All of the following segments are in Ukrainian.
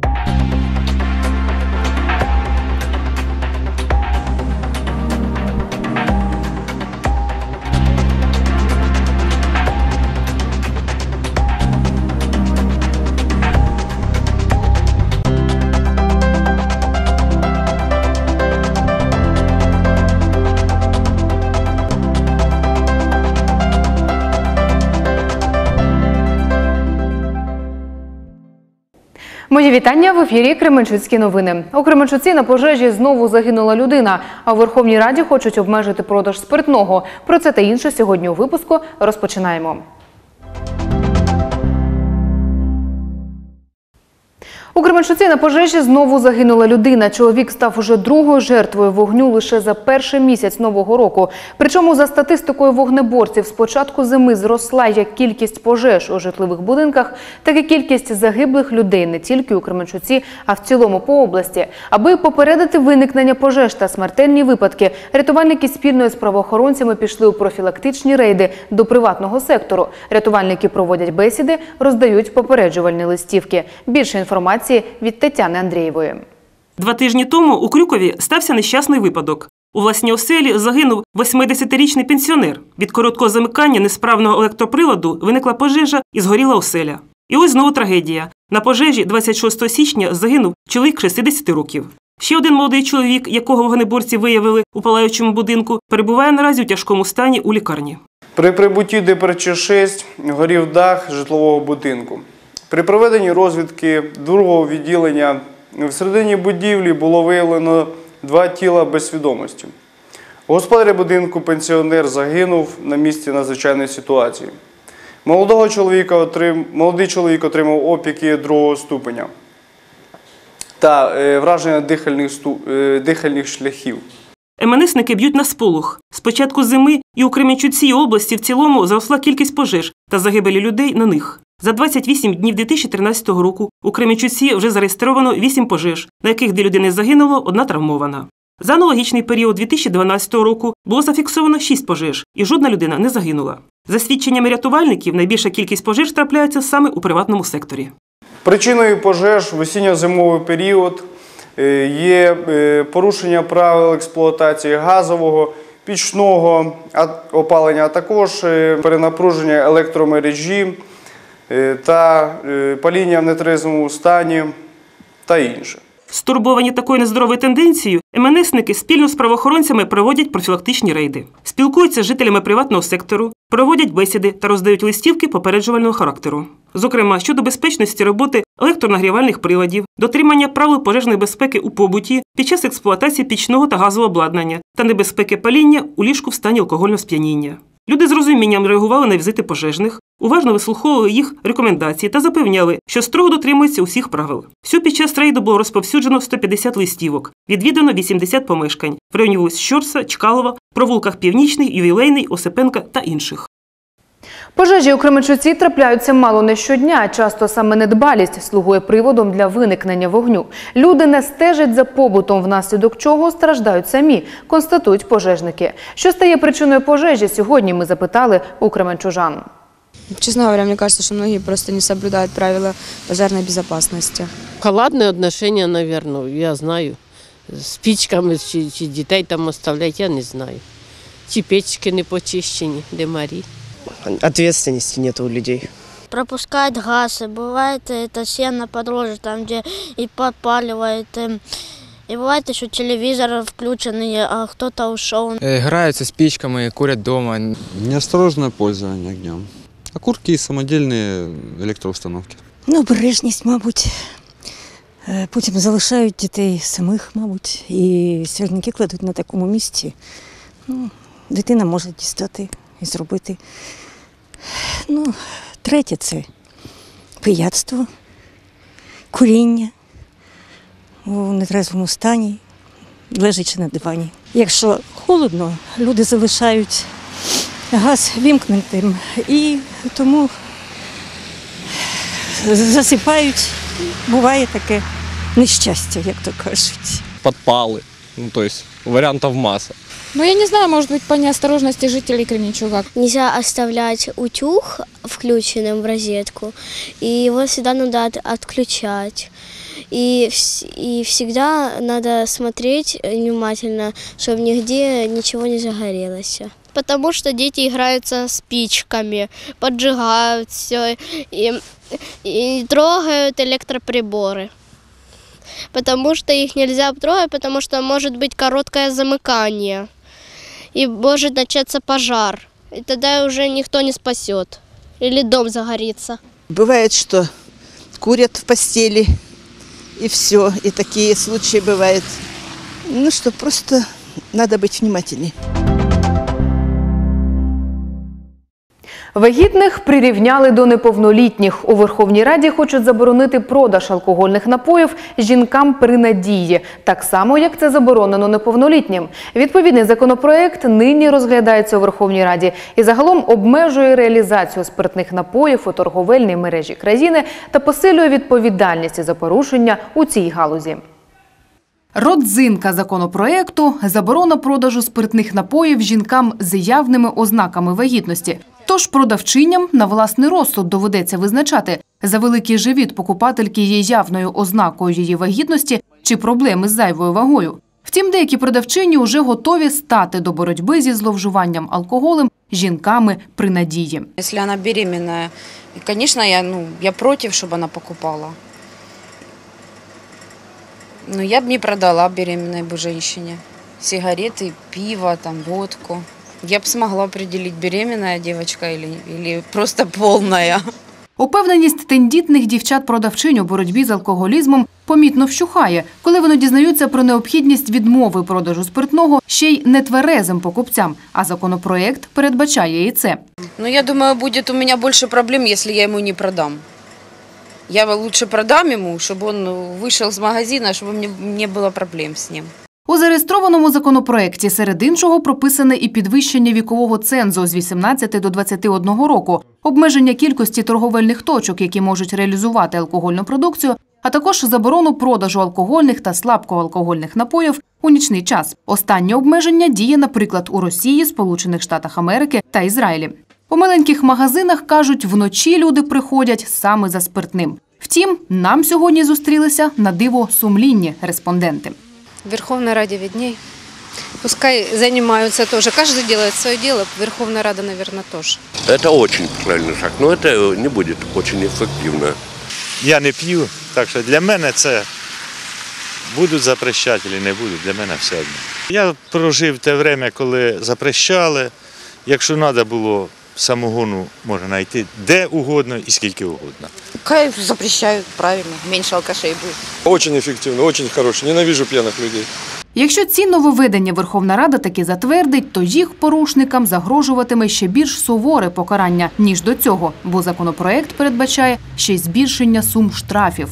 you Мої вітання в ефірі Кременчуцькі новини. У Кременчуці на пожежі знову загинула людина. А в Верховній Раді хочуть обмежити продаж спиртного. Про це та інше сьогодні у випуску розпочинаємо. У Кременчуці на пожежі знову загинула людина. Чоловік став уже другою жертвою вогню лише за перший місяць нового року. Причому за статистикою вогнеборців, з початку зими зросла як кількість пожеж у житлових будинках, так і кількість загиблих людей не тільки у Кременчуці, а в цілому по області. Аби попередити виникнення пожеж та смертельні випадки, рятувальники спільно з правоохоронцями пішли у профілактичні рейди до приватного сектору. Рятувальники проводять бесіди, роздають попереджувальні листівки. Більше інформації від Тетяни Андрієвої. Два тижні тому у Крюкові стався нещасний випадок. У власній оселі загинув 80-річний пенсіонер. Від короткого замикання несправного електроприладу виникла пожежа і згоріла оселя. І ось знову трагедія. На пожежі 26 січня загинув чоловік 60 років. Ще один молодий чоловік, якого вогнеборці виявили у палаючому будинку, перебуває наразі у тяжкому стані у лікарні. При прибутті ДПРЧ-6 горів дах житлового будинку. При проведенні розвідки другого відділення в середині будівлі було виявлено два тіла без свідомості. Господар будинку пенсіонер загинув на місці надзвичайної ситуації. Молодого чоловіка отрим... Молодий чоловік отримав опіки другого ступеня та е, враження дихальних, сту... е, дихальних шляхів. МНСники б'ють на сполох. З початку зими і у Кременчуці і області в цілому зросла кількість пожеж та загибелі людей на них. За 28 днів 2013 року у Кременчуці вже зареєстровано 8 пожеж, на яких дві людини загинуло, одна травмована. За аналогічний період 2012 року було зафіксовано 6 пожеж, і жодна людина не загинула. За свідченнями рятувальників, найбільша кількість пожеж трапляється саме у приватному секторі. Причиною пожеж в осінньо-зимовий період е, є е, порушення правил експлуатації газового, пічного опалення, а також е, перенапруження електромережі та е, паління в нетрезвому стані та інше. Стурбовані такою нездоровою тенденцією, МНСники спільно з правоохоронцями проводять профілактичні рейди, спілкуються з жителями приватного сектору, проводять бесіди та роздають листівки попереджувального характеру. Зокрема, щодо безпечності роботи електронагрівальних приладів, дотримання правил пожежної безпеки у побуті під час експлуатації пічного та газового обладнання та небезпеки паління у ліжку в стані алкогольного сп'яніння. Люди з розумінням реагували на візити пожежних, уважно вислуховували їх рекомендації та запевняли, що строго дотримуються усіх правил. Всю під час рейду було розповсюджено 150 листівок, відвідано 80 помешкань в районі Щорса, Чкалова, провулках Північний, Ювілейний, Осипенка та інших. Пожежі у Кременчуці трапляються мало не щодня. Часто саме недбалість слугує приводом для виникнення вогню. Люди не стежать за побутом, внаслідок чого страждають самі, констатують пожежники. Що стає причиною пожежі? Сьогодні ми запитали у кременчужан. Честно говоря, мне кажется, что многие просто не соблюдают правила пожарной безопасности. Холодное отношение, наверное, я знаю. Спичками чи, чи дітей там оставлять, я не знаю. Чи печки не почищені, де марі ответственности нет у людей. пропускает газ, и бывает это сено подроже, там где и подпаливает. эм, И бывает еще телевизор включенный, а кто-то ушел. Э, Играются спичками, курят дома. Неосторожное пользование огнем. Окурки и самодельные электроустановки. Ну, обережність, мабуть. Е, Потім залишають дітей самих, мабуть, і сірники кладуть на такому місці. Ну, дитина може дістати і зробити. Ну, третє це пияцтво, куріння у нетрезвому стані, лежачи на дивані. Якщо холодно, люди залишають газ вімкнутим і тому засипають. Буває таке нещастя, як то кажуть. Подпалы. Ну, то есть вариантов масса. Ну, я не знаю, может быть, по неосторожности жителей Кременчуга. Нельзя оставлять утюг включенным в розетку, и его всегда надо от- отключать. И, и всегда надо смотреть внимательно, чтобы нигде ничего не загорелось. Потому что дети играются спичками, поджигают все и, и трогают электроприборы. Потому что их нельзя трогать, потому что может быть короткое замыкание. И может начаться пожар. И тогда уже никто не спасет. Или дом загорится. Бывает, что курят в постели, и все. И такие случаи бывают. Ну что, просто надо быть внимательней. Вагітних прирівняли до неповнолітніх. У Верховній Раді хочуть заборонити продаж алкогольних напоїв жінкам при надії, так само як це заборонено неповнолітнім. Відповідний законопроект нині розглядається у Верховній Раді і загалом обмежує реалізацію спиртних напоїв у торговельній мережі країни та посилює відповідальність за порушення у цій галузі. Родзинка законопроекту заборона продажу спиртних напоїв жінкам з явними ознаками вагітності. Тож продавчиням на власний розсуд доведеться визначати, за великий живіт покупательки є явною ознакою її вагітності чи проблеми з зайвою вагою. Втім, деякі продавчині вже готові стати до боротьби зі зловживанням алкоголем жінками при надії. Если она беременная, и, конечно, я, ну, я против, чтобы она покупала. Но я бы не продала беременной бы женщине сигареты, пиво, там, водку. Я бы смогла определить, беременная девочка или, или просто полная. Упевненість тендітних дівчат-продавчинь у боротьбі з алкоголізмом помітно вщухає, коли вони дізнаються про необхідність відмови продажу спиртного ще й нетверезим покупцям. А законопроект передбачає і це. Но я думаю, будет у меня больше проблем, если я ему не продам. Я лучше продам ему, чтобы он вышел из магазина, чтобы мне не было проблем с ним. У зареєстрованому законопроекті серед іншого прописане і підвищення вікового цензу з 18 до 21 року, обмеження кількості торговельних точок, які можуть реалізувати алкогольну продукцію, а також заборону продажу алкогольних та слабкоалкогольних напоїв у нічний час. Останнє обмеження діє, наприклад, у Росії, Сполучених Штатах Америки та Ізраїлі. У маленьких магазинах кажуть, вночі люди приходять саме за спиртним. Втім, нам сьогодні зустрілися на диво сумлінні респонденти В Верховной Раде видней. Пускай занимаются тоже. Каждый делает свое дело. Верховная Рада, наверное, тоже. Это очень правильный шаг, но это не будет очень эффективно. Я не п'ю, так що для мене це будуть запрещати чи не будуть, для мене все одно. Я прожив те время, коли запрещали. Якщо треба було самогону, можна знайти де угодно і скільки угодно. Хай запрещают, правильно, меньше алкашей будет. Очень эффективно, очень хороший. Ненавижу пьяных людей. Якщо ці нововведення Верховна Рада таки затвердить, то їх порушникам загрожуватиме ще більш суворе покарання ніж до цього, бо законопроект передбачає ще й збільшення сум штрафів.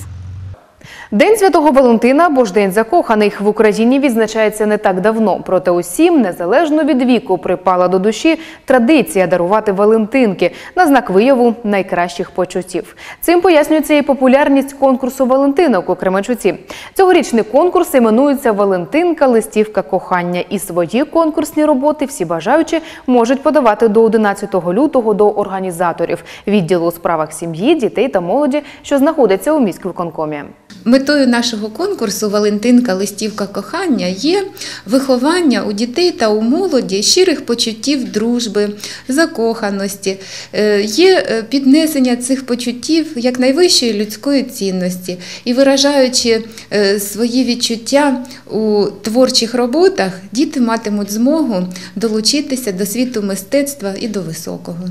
День Святого Валентина або ж День закоханих в Україні відзначається не так давно. Проте усім, незалежно від віку, припала до душі традиція дарувати Валентинки на знак вияву найкращих почуттів. Цим пояснюється і популярність конкурсу Валентинок у Кременчуці. Цьогорічний конкурс іменується Валентинка листівка кохання. І свої конкурсні роботи всі бажаючі можуть подавати до 11 лютого до організаторів відділу у справах сім'ї, дітей та молоді, що знаходиться у міськвиконкомі. Метою нашого конкурсу Валентинка. Листівка кохання є виховання у дітей та у молоді щирих почуттів дружби, закоханості, Е, є е, піднесення цих почуттів як найвищої людської цінності. І виражаючи е, свої відчуття у творчих роботах, діти матимуть змогу долучитися до світу мистецтва і до високого.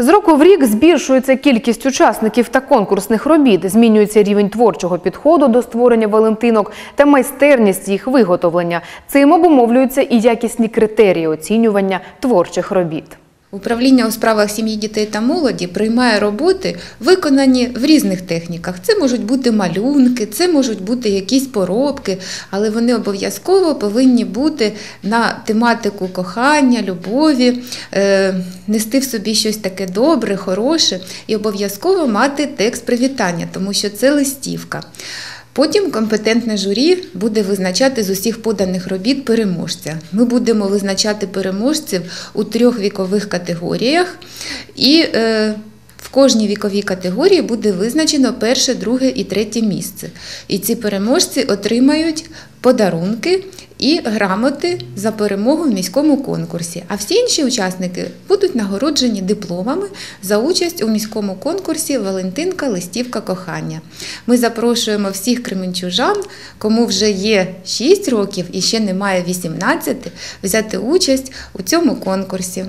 З року в рік збільшується кількість учасників та конкурсних робіт, змінюється рівень творчого підходу до створення валентинок та майстерність їх виготовлення. Цим обумовлюються і якісні критерії оцінювання творчих робіт. Управління у справах сім'ї, дітей та молоді приймає роботи, виконані в різних техніках. Це можуть бути малюнки, це можуть бути якісь поробки, але вони обов'язково повинні бути на тематику кохання, любові, е, нести в собі щось таке добре, хороше і обов'язково мати текст привітання, тому що це листівка. Потім компетентне журі буде визначати з усіх поданих робіт переможця. Ми будемо визначати переможців у трьох вікових категоріях і е, В кожній віковій категорії буде визначено перше, друге і третє місце. І ці переможці отримають подарунки і грамоти за перемогу в міському конкурсі. А всі інші учасники будуть нагороджені дипломами за участь у міському конкурсі Валентинка Листівка кохання. Ми запрошуємо всіх кременчужан, кому вже є 6 років і ще немає 18, взяти участь у цьому конкурсі.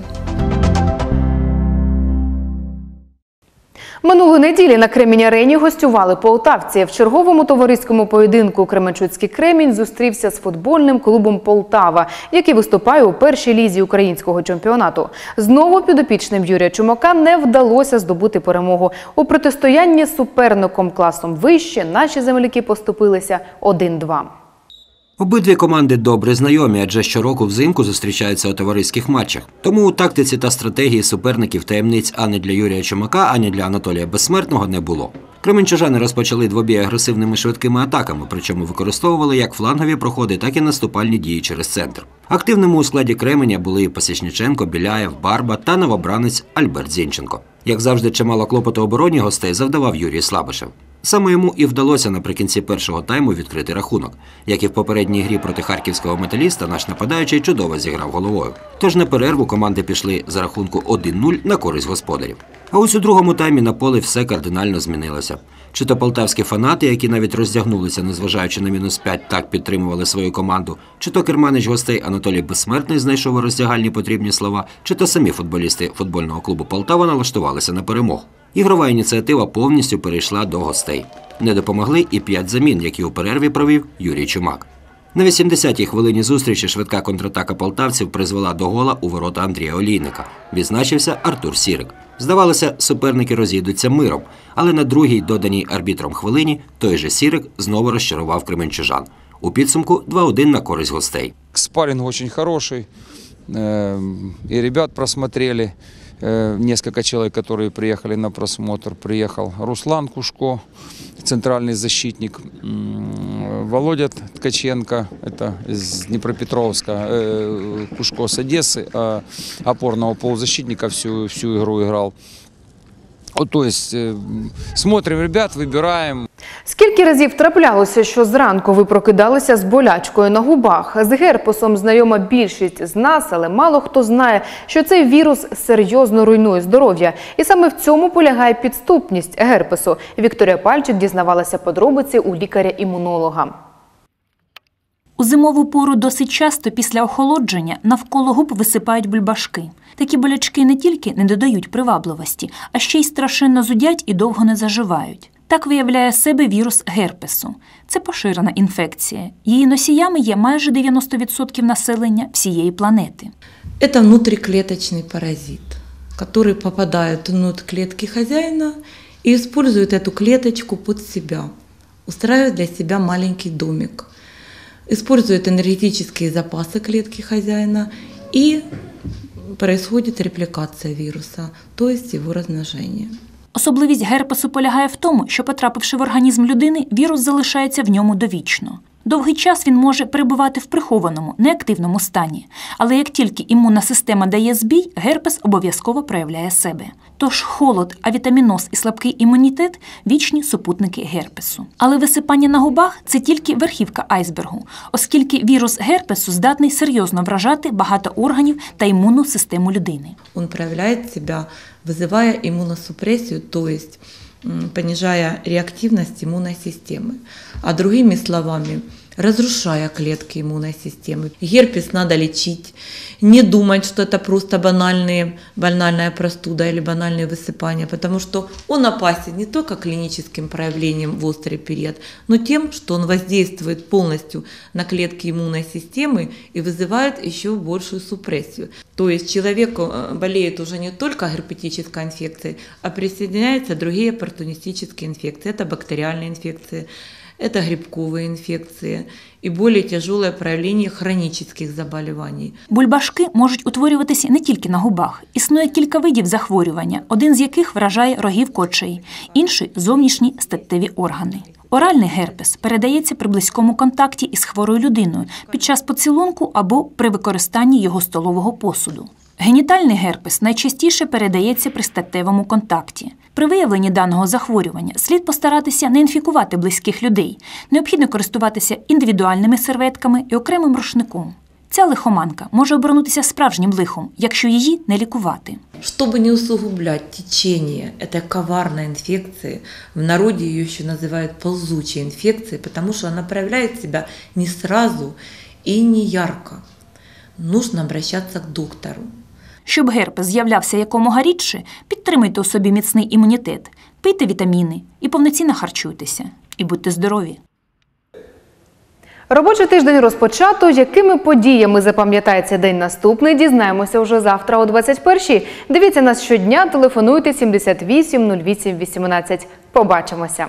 Минулої неділі на Кремінь арені гостювали полтавці. В черговому товариському поєдинку Кременчуцький Кремінь зустрівся з футбольним клубом Полтава, який виступає у першій лізі українського чемпіонату. Знову підопічним Юрія Чумака не вдалося здобути перемогу. У протистоянні з суперником класом вище наші земляки поступилися 1-2. Обидві команди добре знайомі, адже щороку взимку зустрічаються у товариських матчах. Тому у тактиці та стратегії суперників таємниць ані для Юрія Чумака, ані для Анатолія Безсмертного не було. Кременчужани розпочали двобій агресивними швидкими атаками, причому використовували як флангові проходи, так і наступальні дії через центр. Активними у складі Кременя були Пасічниченко, Біляєв, Барба та новобранець Альберт Зінченко. Як завжди, чимало клопоту обороні гостей завдавав Юрій Слабишев. Саме йому і вдалося наприкінці першого тайму відкрити рахунок. Як і в попередній грі проти харківського металіста, наш нападаючий чудово зіграв головою. Тож на перерву команди пішли за рахунку 1-0 на користь господарів. А ось у другому таймі на полі все кардинально змінилося. Чи то полтавські фанати, які навіть роздягнулися, незважаючи на мінус 5, так підтримували свою команду, чи то керманич гостей Анатолій Безсмертний знайшов у роздягальні потрібні слова, чи то самі футболісти футбольного клубу Полтава налаштувалися на перемогу. Ігрова ініціатива повністю перейшла до гостей. Не допомогли і п'ять замін, які у перерві провів Юрій Чумак. На 80-й хвилині зустрічі швидка контратака полтавців призвела до гола у ворота Андрія Олійника. Відзначився Артур Сірик. Здавалося, суперники розійдуться миром, але на другій доданій арбітром хвилині той же Сірик знову розчарував кременчужан. У підсумку 2-1 на користь гостей. Спарринг очень хороший. Эм, И ребят просмотрели. Э, Несколько человек, которые приехали на просмотр. Приехал Руслан Кушко, центральный защитник. М, Володя Ткаченко, это из Днепропетровска. Э, Кушко с Одессы, а опорного полузащитника всю, всю игру играл. Вот, то есть э, смотрим ребят, выбираем. Скільки разів траплялося, що зранку ви прокидалися з болячкою на губах? З герпесом знайома більшість з нас, але мало хто знає, що цей вірус серйозно руйнує здоров'я. І саме в цьому полягає підступність герпесу. Вікторія Пальчик дізнавалася подробиці у лікаря-імунолога. У зимову пору досить часто після охолодження навколо губ висипають бульбашки. Такі болячки не тільки не додають привабливості, а ще й страшенно зудять і довго не заживають. Так виявляє себе вірус герпесу. Це поширена інфекція. Її носіями є майже 90% населення всієї планети. Это внутриклеточный паразит, который попадает внутрь клетки хозяина и использует эту клеточку под себя, устраивает для себя маленький домик, использует энергетические запасы клетки хозяина и происходит репликация вируса, то есть его размножение. Особливість герпесу полягає в тому, що, потрапивши в організм людини, вірус залишається в ньому довічно. Довгий час він може перебувати в прихованому, неактивному стані, але як тільки імунна система дає збій, герпес обов'язково проявляє себе. Тож холод, авітаміноз і слабкий імунітет вічні супутники герпесу. Але висипання на губах це тільки верхівка айсбергу, оскільки вірус герпесу здатний серйозно вражати багато органів та імунну систему людини. Он проявляет себя, вызывая иммуносупрессию, то есть м, понижая реактивность иммунной системы. А другими словами, разрушая клетки иммунной системы. Герпес надо лечить, не думать, что это просто банальные, банальная простуда или банальные высыпания, потому что он опасен не только клиническим проявлением в острый период, но тем, что он воздействует полностью на клетки иммунной системы и вызывает еще большую супрессию. То есть человек э, болеет уже не только герпетической инфекцией, а присоединяются другие оппортунистические инфекции. Это бактериальные инфекции, это грибковые инфекции и более тяжелое проявление хронических заболеваний. Бульбашки можуть утворюватися не тільки на губах. Існує кілька видів захворювання, один з яких вражає рогівку очей, інший зовнішні статтеві органи. Оральний герпес передається при близькому контакті із хворою людиною під час поцілунку або при використанні його столового посуду. Генітальний герпес найчастіше передається при статевому контакті. При виявленні даного захворювання слід постаратися не інфікувати близьких людей. Необхідно користуватися індивідуальними серветками і окремим рушником. Ця лихоманка може обернутися справжнім лихом, якщо її не лікувати. Чтобы не усугублять течение этой коварной инфекции, в народе ее еще называют ползучей инфекцией, потому что она проявляет себя не сразу и не ярко. Нужно обращаться к доктору. Щоб герпес з'являвся якомога рідше, підтримуйте у собі міцний імунітет, пийте вітаміни і повноцінно харчуйтеся. І будьте здорові! Робочий тиждень розпочато. Якими подіями запам'ятається день наступний, дізнаємося вже завтра о 21-й. Дивіться нас щодня, телефонуйте 78 08 18. Побачимося.